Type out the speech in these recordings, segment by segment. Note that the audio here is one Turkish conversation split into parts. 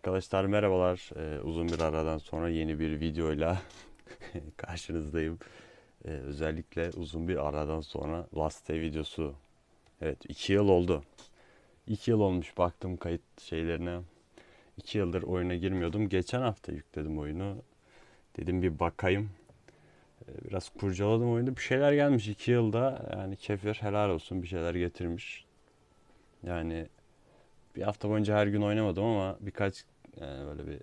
Arkadaşlar merhabalar. Ee, uzun bir aradan sonra yeni bir videoyla karşınızdayım. Ee, özellikle uzun bir aradan sonra Last Day videosu. Evet iki yıl oldu. İki yıl olmuş baktım kayıt şeylerine. İki yıldır oyuna girmiyordum. Geçen hafta yükledim oyunu. Dedim bir bakayım. Ee, biraz kurcaladım oyunu. Bir şeyler gelmiş iki yılda. Yani Kefir helal olsun bir şeyler getirmiş. Yani bir hafta boyunca her gün oynamadım ama birkaç yani böyle bir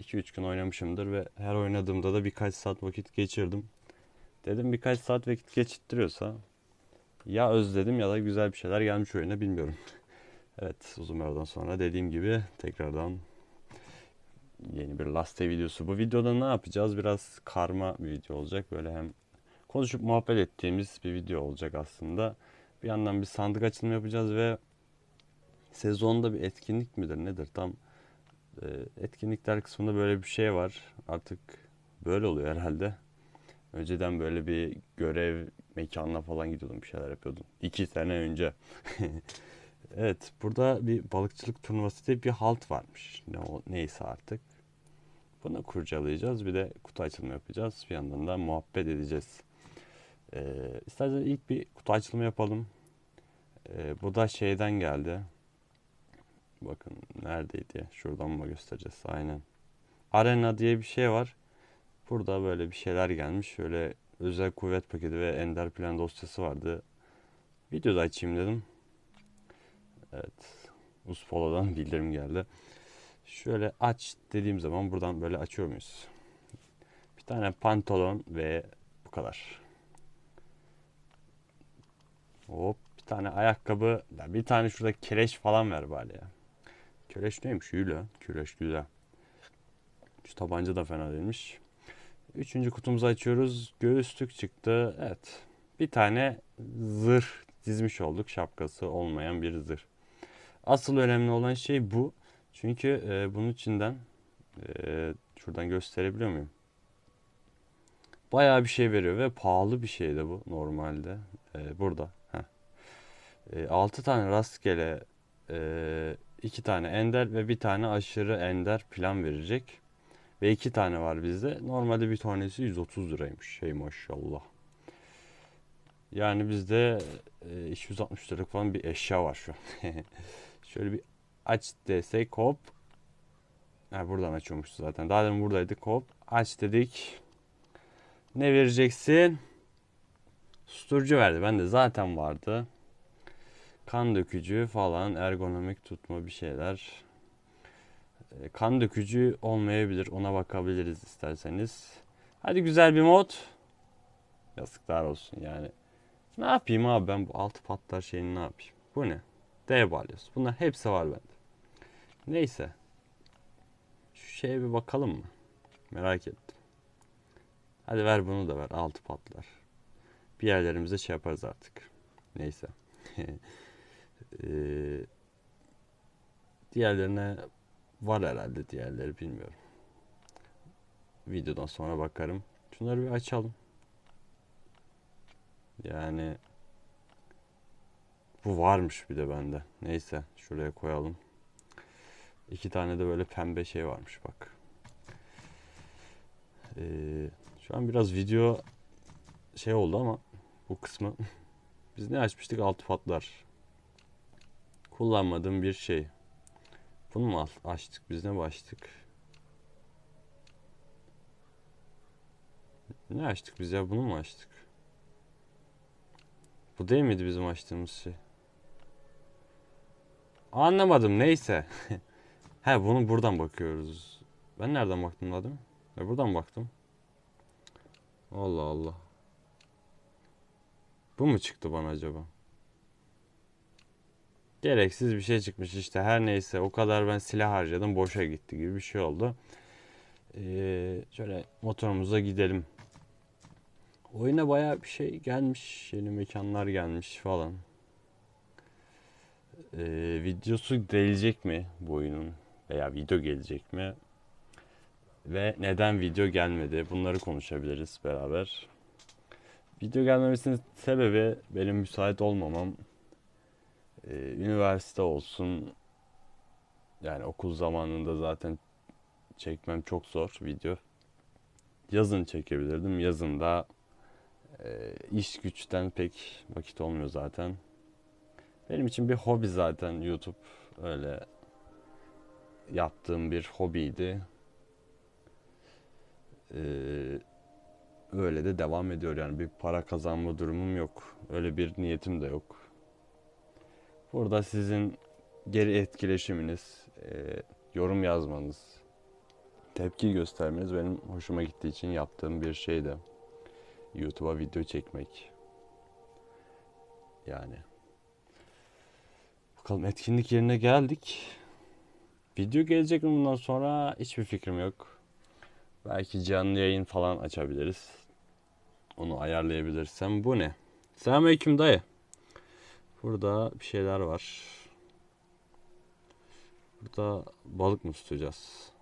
2-3 gün oynamışımdır ve her oynadığımda da birkaç saat vakit geçirdim. Dedim birkaç saat vakit geçirtiyorsa ya özledim ya da güzel bir şeyler gelmiş oyuna bilmiyorum. Evet uzun aradan sonra dediğim gibi tekrardan yeni bir Last videosu. Bu videoda ne yapacağız? Biraz karma bir video olacak. Böyle hem konuşup muhabbet ettiğimiz bir video olacak aslında. Bir yandan bir sandık açılımı yapacağız ve sezonda bir etkinlik midir nedir tam etkinlikler kısmında böyle bir şey var. Artık böyle oluyor herhalde. Önceden böyle bir görev mekanına falan gidiyordum bir şeyler yapıyordum. İki sene önce. Evet burada bir balıkçılık turnuvası diye bir halt varmış. Ne o, neyse artık. Bunu kurcalayacağız. Bir de kutu açılımı yapacağız. Bir yandan da muhabbet edeceğiz. Ee, isterseniz ilk bir kutu açılımı yapalım. Ee, bu da şeyden geldi. Bakın neredeydi? Şuradan mı göstereceğiz? Aynen. Arena diye bir şey var. Burada böyle bir şeyler gelmiş. Şöyle özel kuvvet paketi ve ender plan dosyası vardı. Videoda açayım dedim. Evet. Uspola'dan bildirim geldi. Şöyle aç dediğim zaman buradan böyle açıyor muyuz? Bir tane pantolon ve bu kadar. Hop bir tane ayakkabı. Ya Bir tane şurada kereş falan ver bari ya. Kereş neymiş? İyi lan. Güzel. Şu tabanca da fena değilmiş. Üçüncü kutumuzu açıyoruz. Göğüslük çıktı. Evet. Bir tane zırh dizmiş olduk. Şapkası olmayan bir zırh. Asıl önemli olan şey bu. Çünkü e, bunun içinden e, şuradan gösterebiliyor muyum? Bayağı bir şey veriyor ve pahalı bir şey de bu normalde. E, burada. Heh. E, 6 tane rastgele e, 2 tane ender ve bir tane aşırı ender plan verecek. Ve 2 tane var bizde. Normalde bir tanesi 130 liraymış. Şey maşallah. Yani bizde e, 260 liralık falan bir eşya var şu an. Şöyle bir aç desek hop. Ha, buradan açıyormuştu zaten. Daha demin buradaydık hop. Aç dedik. Ne vereceksin? Susturucu verdi. Ben de zaten vardı. Kan dökücü falan. Ergonomik tutma bir şeyler. E, Kan dökücü olmayabilir. Ona bakabiliriz isterseniz. Hadi güzel bir mod. Yazıklar olsun yani. Ne yapayım abi ben bu altı patlar şeyini ne yapayım? Bu ne? D balyoz. Bunlar hepsi var bende. Neyse. Şu şeye bir bakalım mı? Merak ettim. Hadi ver bunu da ver. Altı patlar. Bir yerlerimize şey yaparız artık. Neyse. Ee, diğerlerine var herhalde diğerleri bilmiyorum. Videodan sonra bakarım. Şunları bir açalım. Yani bu varmış bir de bende. Neyse şuraya koyalım. İki tane de böyle pembe şey varmış bak. Ee, şu an biraz video şey oldu ama bu kısmı biz ne açmıştık altı patlar. Kullanmadığım bir şey. Bunu mu açtık biz ne mi açtık? Ne açtık biz ya bunu mu açtık? Bu değil miydi bizim açtığımız şey? Anlamadım neyse. He bunu buradan bakıyoruz. Ben nereden baktım demin? E buradan baktım. Allah Allah. Bu mu çıktı bana acaba? Gereksiz bir şey çıkmış işte her neyse o kadar ben silah harcadım boşa gitti gibi bir şey oldu. Ee, şöyle motorumuza gidelim. Oyuna bayağı bir şey gelmiş. Yeni mekanlar gelmiş falan. Ee, videosu gelecek mi bu oyunun? Veya video gelecek mi? Ve neden video gelmedi? Bunları konuşabiliriz beraber. Video gelmemesinin sebebi benim müsait olmamam. Ee, üniversite olsun, Yani okul zamanında zaten çekmem çok zor video. Yazın çekebilirdim. Yazın da e, iş güçten pek vakit olmuyor zaten. Benim için bir hobi zaten YouTube öyle yaptığım bir hobiydi. Ee, öyle de devam ediyor yani bir para kazanma durumum yok. Öyle bir niyetim de yok. Burada sizin geri etkileşiminiz, e, yorum yazmanız, tepki göstermeniz benim hoşuma gittiği için yaptığım bir şeydi. YouTube'a video çekmek. Yani. Bakalım etkinlik yerine geldik. Video gelecek mi bundan sonra hiçbir fikrim yok. Belki canlı yayın falan açabiliriz. Onu ayarlayabilirsem. Bu ne? Selamünaleyküm dayı. Burada bir şeyler var. Burada balık mı tutacağız?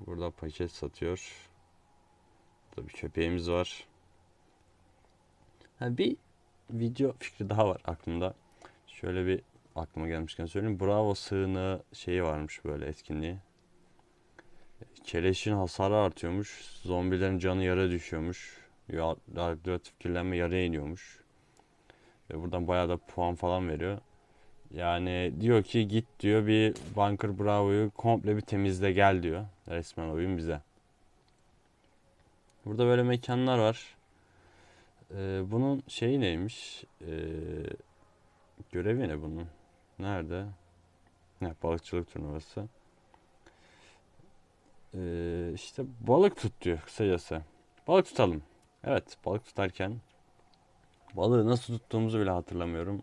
Burada paket satıyor. Burada bir köpeğimiz var. Ha, bir video fikri daha var aklımda. Şöyle bir aklıma gelmişken söyleyeyim. Bravo sığınağı şeyi varmış böyle etkinliği. Keleşin hasarı artıyormuş. Zombilerin canı yara düşüyormuş. Radyoaktif kirlenme yarıya iniyormuş. Ve buradan bayağı da puan falan veriyor. Yani diyor ki git diyor bir Bunker Bravo'yu komple bir temizle gel diyor. Resmen oyun bize. Burada böyle mekanlar var. Ee, bunun şeyi neymiş? Ee, görevi ne bunun? Nerede? Ne balıkçılık turnuvası. Ee, işte balık tut diyor kısacası. Balık tutalım. Evet balık tutarken balığı nasıl tuttuğumuzu bile hatırlamıyorum.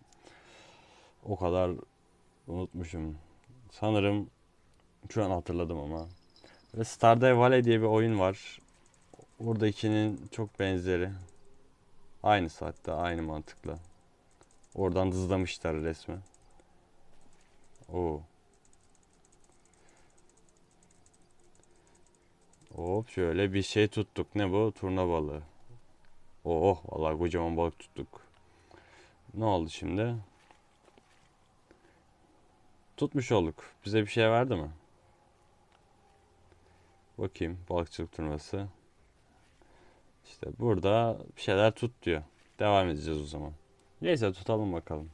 O kadar unutmuşum. Sanırım şu an hatırladım ama. Ve Stardew Valley diye bir oyun var. Oradakinin çok benzeri. Aynı saatte, aynı mantıkla. Oradan hızlamışlar resmen. Oo. Hop şöyle bir şey tuttuk. Ne bu? Turna balığı. Oh vallahi kocaman balık tuttuk. Ne oldu şimdi? Tutmuş olduk. Bize bir şey verdi mi? Bakayım balıkçılık turnuvası. İşte burada bir şeyler tut diyor. Devam edeceğiz o zaman. Neyse tutalım bakalım.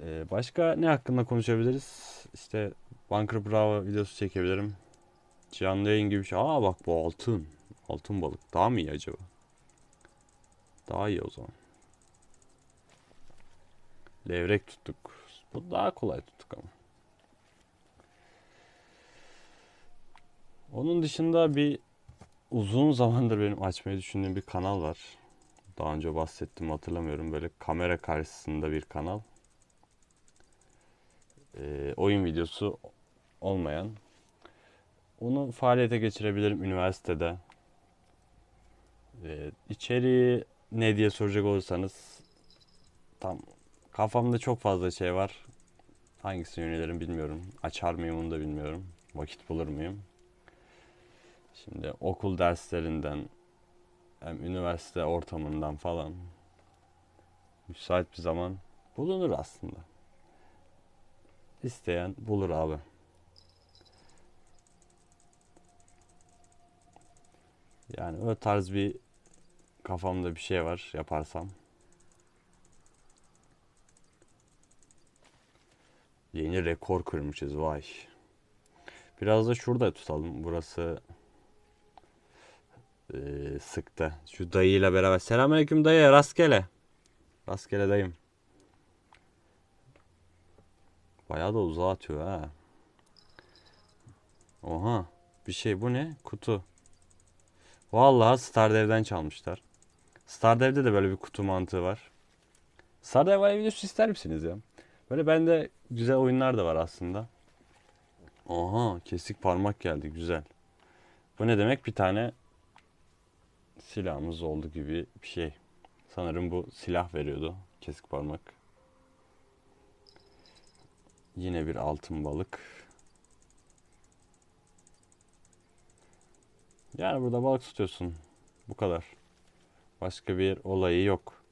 Ee, başka ne hakkında konuşabiliriz? İşte Bunker Bravo videosu çekebilirim. Canlı yayın gibi bir şey. Aa bak bu altın. Altın balık. Daha mı iyi acaba? Daha iyi o zaman. Levrek tuttuk. Bu daha kolay tuttuk ama. Onun dışında bir uzun zamandır benim açmayı düşündüğüm bir kanal var. Daha önce bahsettim hatırlamıyorum. Böyle kamera karşısında bir kanal. Ee, oyun videosu olmayan. Onu faaliyete geçirebilirim üniversitede. Ee, içeriği ne diye soracak olursanız tam kafamda çok fazla şey var. Hangisini yönelirim bilmiyorum. Açar mıyım onu da bilmiyorum. Vakit bulur muyum? Şimdi okul derslerinden hem üniversite ortamından falan müsait bir zaman bulunur aslında. İsteyen bulur abi. Yani o tarz bir kafamda bir şey var yaparsam. Yeni rekor kırmışız vay. Biraz da şurada tutalım. Burası e, sıktı. Şu dayıyla beraber. Selamünaleyküm dayı. Rastgele. Rastgele dayım. Bayağı da uzağa atıyor ha. Oha. Bir şey bu ne? Kutu. Vallahi Stardew'den çalmışlar. Stardew'de de böyle bir kutu mantığı var. Stardew videosu ister misiniz ya? Böyle bende güzel oyunlar da var aslında. Oha kesik parmak geldi güzel. Bu ne demek? Bir tane silahımız oldu gibi bir şey. Sanırım bu silah veriyordu kesik parmak. Yine bir altın balık. Yani burada balık tutuyorsun. Bu kadar. Başka bir olayı yok.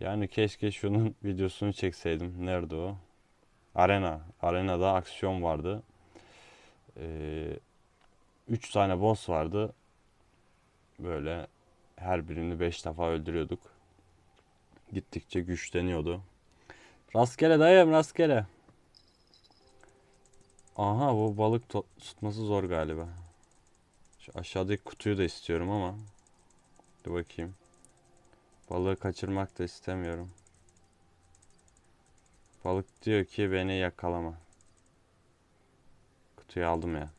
Yani keşke şunun videosunu çekseydim. Nerede o? Arena. Arenada aksiyon vardı. Ee, üç tane boss vardı. Böyle her birini 5 defa öldürüyorduk. Gittikçe güçleniyordu. Rastgele dayım rastgele. Aha bu balık tutması zor galiba. Şu aşağıdaki kutuyu da istiyorum ama. Dur bakayım. Balığı kaçırmak da istemiyorum. Balık diyor ki beni yakalama. Kutuyu aldım ya.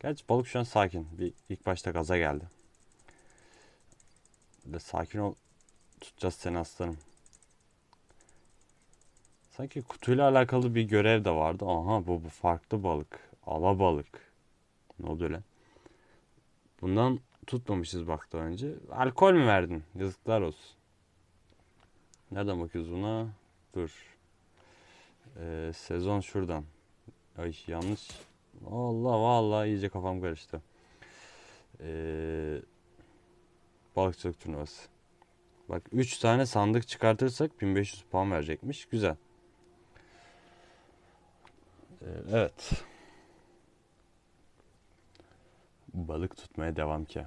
Gerçi balık şu an sakin. Bir ilk başta gaza geldi. De sakin ol. Tutacağız seni aslanım. Sanki kutuyla alakalı bir görev de vardı. Aha bu, bu farklı balık. Ala balık. Ne oldu öyle? Bundan tutmamışız bak daha önce. Alkol mü verdin? Yazıklar olsun. Nereden bakıyoruz buna? Dur. Ee, sezon şuradan. Ay yanlış. Allah vallahi iyice kafam karıştı. Ee, balıkçılık turnuvası. Bak 3 tane sandık çıkartırsak 1500 puan verecekmiş. Güzel. Ee, evet. Balık tutmaya devam ki.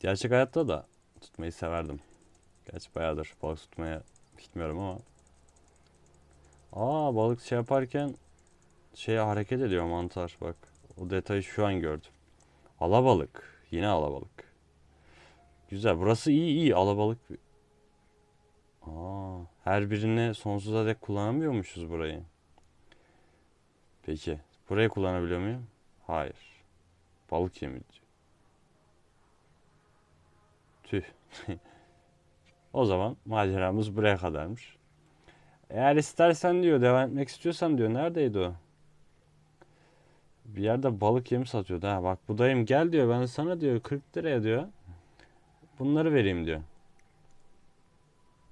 Gerçek hayatta da tutmayı severdim. Gerçi bayağıdır balık tutmaya gitmiyorum ama. Aa balık şey yaparken şey hareket ediyor mantar bak. O detayı şu an gördüm. Alabalık. Yine alabalık. Güzel. Burası iyi iyi. Alabalık. Aa, her birini sonsuza dek kullanamıyormuşuz burayı. Peki. Burayı kullanabiliyor muyum? Hayır. Balık diyor. Tüh. O zaman maceramız buraya kadarmış. Eğer istersen diyor devam etmek istiyorsan diyor neredeydi o? Bir yerde balık yemi satıyordu. Ha bak budayım gel diyor ben sana diyor 40 liraya diyor. Bunları vereyim diyor.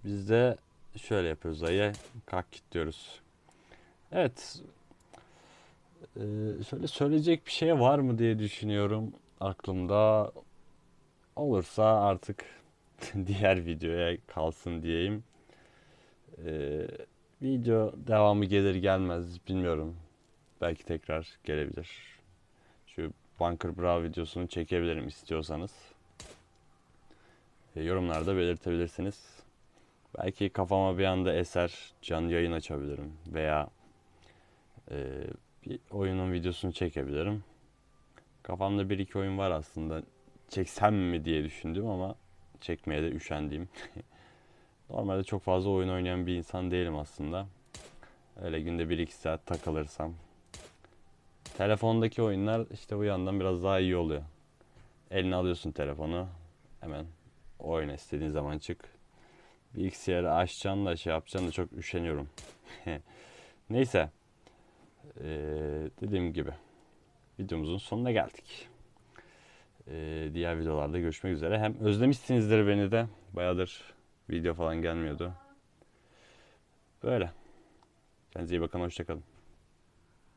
Biz de şöyle yapıyoruz dayı. Kalk git diyoruz. Evet. Ee, şöyle söyleyecek bir şey var mı diye düşünüyorum aklımda. Olursa artık diğer videoya kalsın diyeyim. Ee, video devamı gelir gelmez bilmiyorum. Belki tekrar gelebilir. Şu Bunker Brawl videosunu çekebilirim istiyorsanız. E, yorumlarda belirtebilirsiniz. Belki kafama bir anda eser canlı yayın açabilirim veya e, bir oyunun videosunu çekebilirim. Kafamda bir iki oyun var aslında. Çeksem mi diye düşündüm ama çekmeye de üşendiğim. Normalde çok fazla oyun oynayan bir insan değilim aslında. Öyle günde 1-2 saat takılırsam. Telefondaki oyunlar işte bu yandan biraz daha iyi oluyor. Eline alıyorsun telefonu. Hemen oyna istediğin zaman çık. Bilgisayarı açacaksın da şey yapacaksın da çok üşeniyorum. Neyse. Ee, dediğim gibi. Videomuzun sonuna geldik. Ee, diğer videolarda görüşmek üzere. Hem özlemişsinizdir beni de. Bayağıdır video falan gelmiyordu. Böyle. Kendinize iyi bakın. Hoşçakalın.